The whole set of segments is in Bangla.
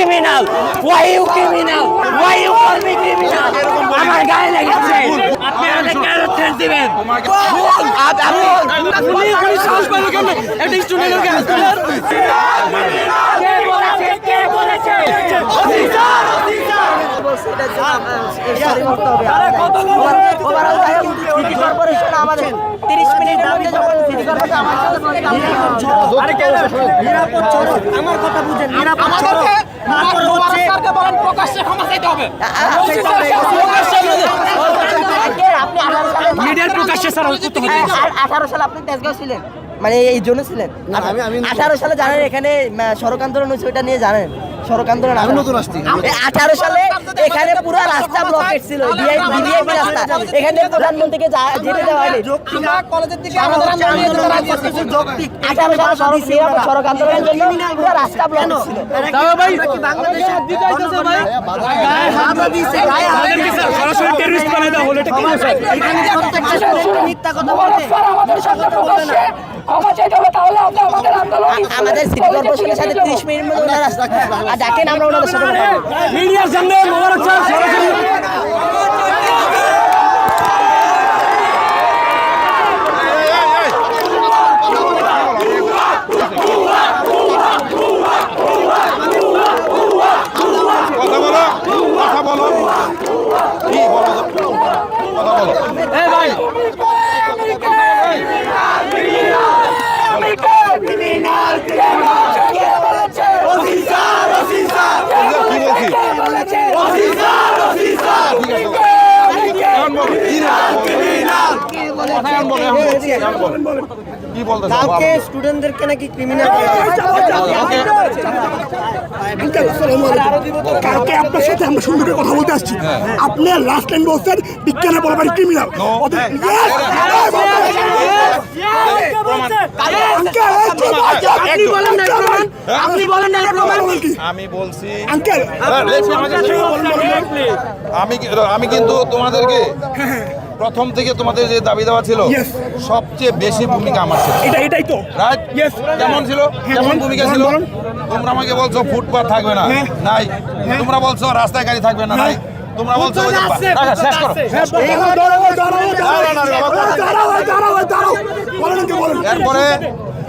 Criminal why you criminal why you call me criminal আমার গায়ে লেগেছে। আপনি আমাকে কেন থ্রেট দিবেন? বল। আপনি আপনি সাহস পাইলো কেন একটা স্টুডেন্টের গায়ে? কে বলেছে? কে বলেছে? অফিসার সিটি আমাদের। 30 মিনিট দাঁড়িয়ে যখন সিটি কর্পোরেশন আমাদের সাথে বলে নিরাপদ সড়ক নিরাপদ সড়ক আমার কথা বুঝেন নিরাপদ 18 সালে মিডিয়ার প্রকাশ্যে স্যার হ্যাঁ, আর 18 সালে আপনি তেজগাঁও ছিলেন মানে এই জন্য ছিলেন আঠারো সালে জানেন এখানে সড়ক আন্দোলন হয়েছে ওইটা নিয়ে জানেন সড়ক আন্দোলন আমি নতুন আসছি। আঠারো সালে এখানে পুরো রাস্তা ব্লকেট ছিল বিআইপি রাস্তা। এখানে প্রধানমন্ত্রীকে যেতে দেওয়া হয়নি। কলেজের দিকে আঠারো সালে সড়ক সড়ক আন্দোলনের জন্য পুরো রাস্তা ব্লক ছিল সরাসরি টেররিস্ট বানাই দেওয়া হলো এটা কি মিথ্যা কথা আমাদের সিটি কর্পোরেশনের সাথে 30 মিনিট মতো ওনারা আর ডাকেন আমরা ওনাদের সাথে মিডিয়ার সামনে মোবারক স্যার সরাসরি কথা বলো কথা বলো কি বলো কথা বলো এই ভাই কি বলছি এখন বলো কি রে? কথায় এখন বলো, এখন বলো, এখন বলো। কি বলতেছো কালকে স্টুডেন্টদেরকে নাকি ক্রিমিনাল কালকে আপনার সাথে আমরা সুন্দর করে কথা বলতে আসছি। আপনি লাস্ট টাইম বলছেন বিজ্ঞানের বলবার ক্রিমিনাল আপনি আমি বলছি আমি আমি কিন্তু তোমাদেরকে প্রথম থেকে তোমাদের যে দাবি দেওয়া ছিল সবচেয়ে বেশি ভূমিকা আমার ছিল এটা এটাই তো রাইট. কেমন ছিল হ্যাঁ, কেমন ভূমিকা ছিল তোমরা আমাকে বলছো ফুটপাথ থাকবে না হ্যাঁ। নাই তোমরা বলছো রাস্তায় গাড়ি থাকবে না নাই তোমরা বলছো শেষ করো। এরপরে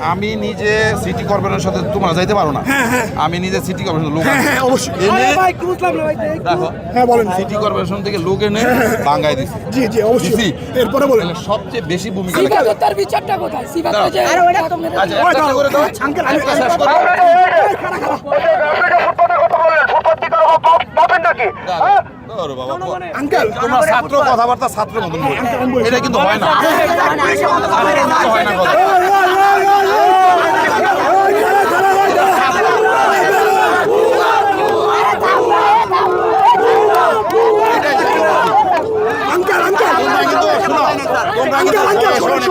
আমি নিজে সিটি কর্পোরেশনের সাথে তোমরা যাইতে পারো না। হ্যাঁ, হ্যাঁ। আমি নিজে সিটি কর্পোরেশন লোক হ্যাঁ, দেখো হ্যাঁ বলেন সিটি কর্পোরেশন থেকে লোক এনে বাঙ্গাই দিছি। জি জি অবশ্যই। এরপরে বলেন। সবচেয়ে বেশি ভূমিকা তার বিচারটা কোথায়? সিবাত আর ওটা তোমরা আচ্ছা, করে দাও। আঙ্কেল আমি একটা শেষ করো। ধরো বাবা, আঙ্কেল তোমরা ছাত্র কথাবার্তা ছাত্র মতন। এটা কিন্তু হয় না। এটা কিন্তু হয় না কথা। আঙ্কেল আঙ্কেল তোমরা কিন্তু শোনো, তোমরা কিন্তু আঙ্কেল, আঙ্কেল, বয়সে অনেক শোনো, ছোট আঙ্কেল শুনুন আঙ্কেল আঙ্কেল আঙ্কেল ওই ওই দাঁড়াও এই চুপ এই চুপ আরে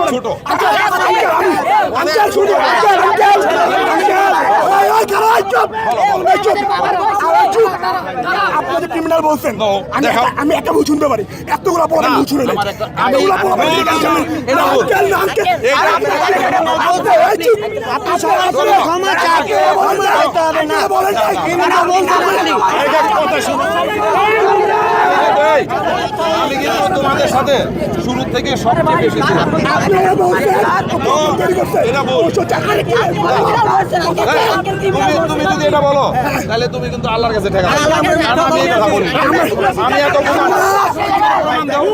চুপ আপনাদের ক্রিমিনাল বলছেন আমি একটা- আমি ভুল শুনতে পারি এতগুলো বলা ভুল শুনে নেই আমি- এতগুলো বলা ভুল No, no, no, no, এটা ভুল। আঙ্কেল না এটা- তোমাদের সাথে শুরু থেকে সবচেয়ে বেশি এটা। অবশ্য চাকরি কি এই, তুমি তুমি যদি এটা বলো তাহলে তুমি কিন্তু আল্লাহর কাছে ঠেকা। আমি এই কথা বলি। আমি এত প্রমাণ প্রমাণ দাও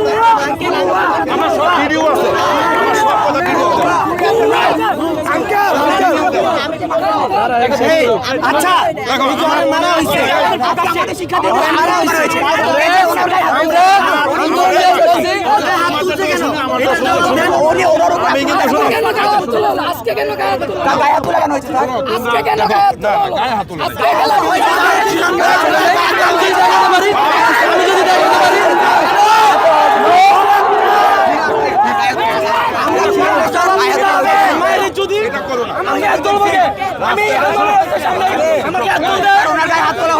আমার সব ভিডিও আছে। আমার সব কথা ভিডিও আছে। আঙ্কেল আঙ্কেল আচ্ছা দেখো মানা হইছে আমাদের শিক্ষা দিয়ে মানা হইছে আমি কিন্তু কেন গায়ে তুলো? আজকে কেন গায়ে তুলো না? আজকে কেন দেখো, আজকে কেন তুলো? গায়ে তুলো। আজকে কেন হয়েছে?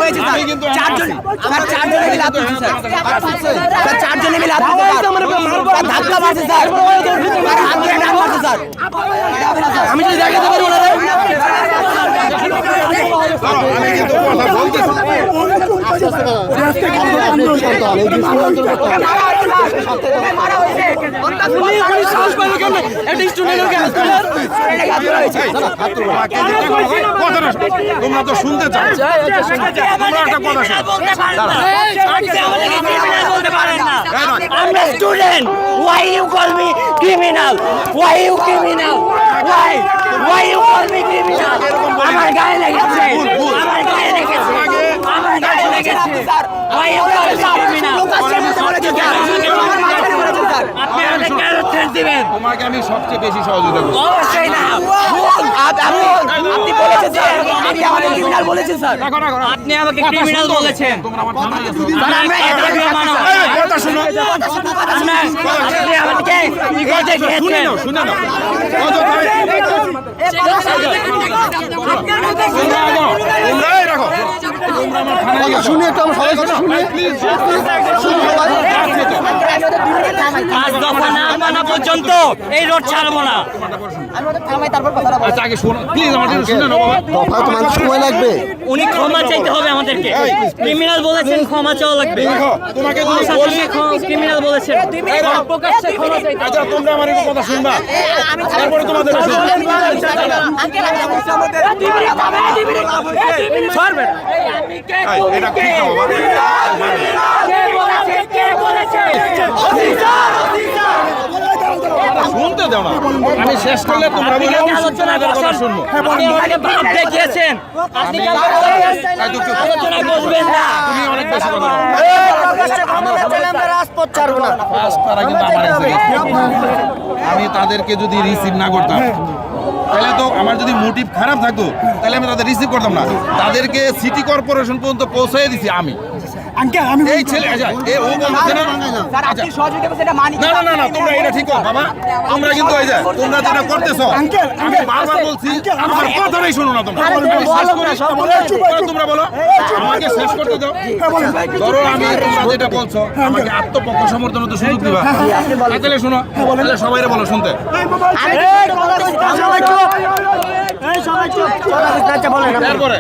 কিন্তু চারজন চারজনে মিলে হাত তুলছে স্যার। চারজনে মিলে স্যার। ধাক্কা মারছে স্যার। আর হাত ধরে ডান মারছে স্যার। আমি যদি দেখাতে পারি ওনারা আমি কিন্তু কথা বলতেছি। তোমরা তো শুনতে চাও। তোমরা একটা কথা আমরা স্টুডেন্ট গায়ে লেগেছে। আমার গায়ে লেগেছে। আমার গায়ে লেগেছে। Why you call me criminal আপনি আমাকে কেন থ্রেট দিবেন তোমাকে আমি সবচেয়ে বেশি সহযোগিতা করছি। অবশ্যই না। আপনি বলেছেন স্যার। আপনি আমাকে ক্রিমিনাল বলেছেন স্যার। আপনি আমাকে ক্রিমিনাল বলেছেন তোমরা আমার মানো কথা শোনো। আপনি আমাকে কি করতে শুনে নাও শুনে নাও রাখো। শুনে একটু আমার সবাই শুনে পাঁচ দফা না মানা পর্যন্ত এই রোড ছাড়বো না আচ্ছা আগে শোনো প্লিজ আমার একটু শুনে নাও বাবা দফা তো মানুষ সময় লাগবে উনি ক্ষমা চাইতে হবে আমাদেরকে ক্রিমিনাল বলেছেন ক্ষমা চাওয়া লাগবে তোমাকে যদি বলছি ক্রিমিনাল বলেছেন প্রকাশ্যে ক্ষমা চাইতে আচ্ছা তোমরা আমার একটু কথা শুনবা তারপরে তোমাদের এটা ঠিক না বাবা শুনতে দাও না। আমি শেষ করলে তোমরা বলে আলোচনা কথা শুনব। আপনি বাপ দেখিয়েছেন। আপনি। আলোচনা বসবেন না। তুমি অনেক বেশি কথা বলো। আমরা রাজপথ ছাড়বো না। তারা কিন্তু আমার কাছে আমি তাদেরকে যদি রিসিভ না করতাম তাহলে তো আমার যদি মোটিভ খারাপ থাকতো তাহলে আমি তাদের রিসিভ করতাম না। তাদেরকে সিটি কর্পোরেশন পর্যন্ত পৌঁছে দিছি আমি। আঙ্কেল আমি এই ছেলে আচ্ছা, ও বলছে না? স্যার আপনি সহযোগিতা করছেন এটা মানি না না না তোমরা এটা ঠিক করো বাবা। তোমরা কিন্তু এই যে তোমরা যেটা করতেছো আঙ্কেল, আমি বারবার বলছি আমার শোনো না তোমরা। বলো তোমরা বলো আমাকে শেষ করতে দাও। ধরো আমি তোমরা যেটা বলছো আমাকে আত্মপক্ষ সমর্থন তো সুযোগ দিবা। তাহলে শোনো তাহলে সবাই বলো শুনতে। আমি সবাই চুপ। সবাই চুপ। বলেন তারপরে?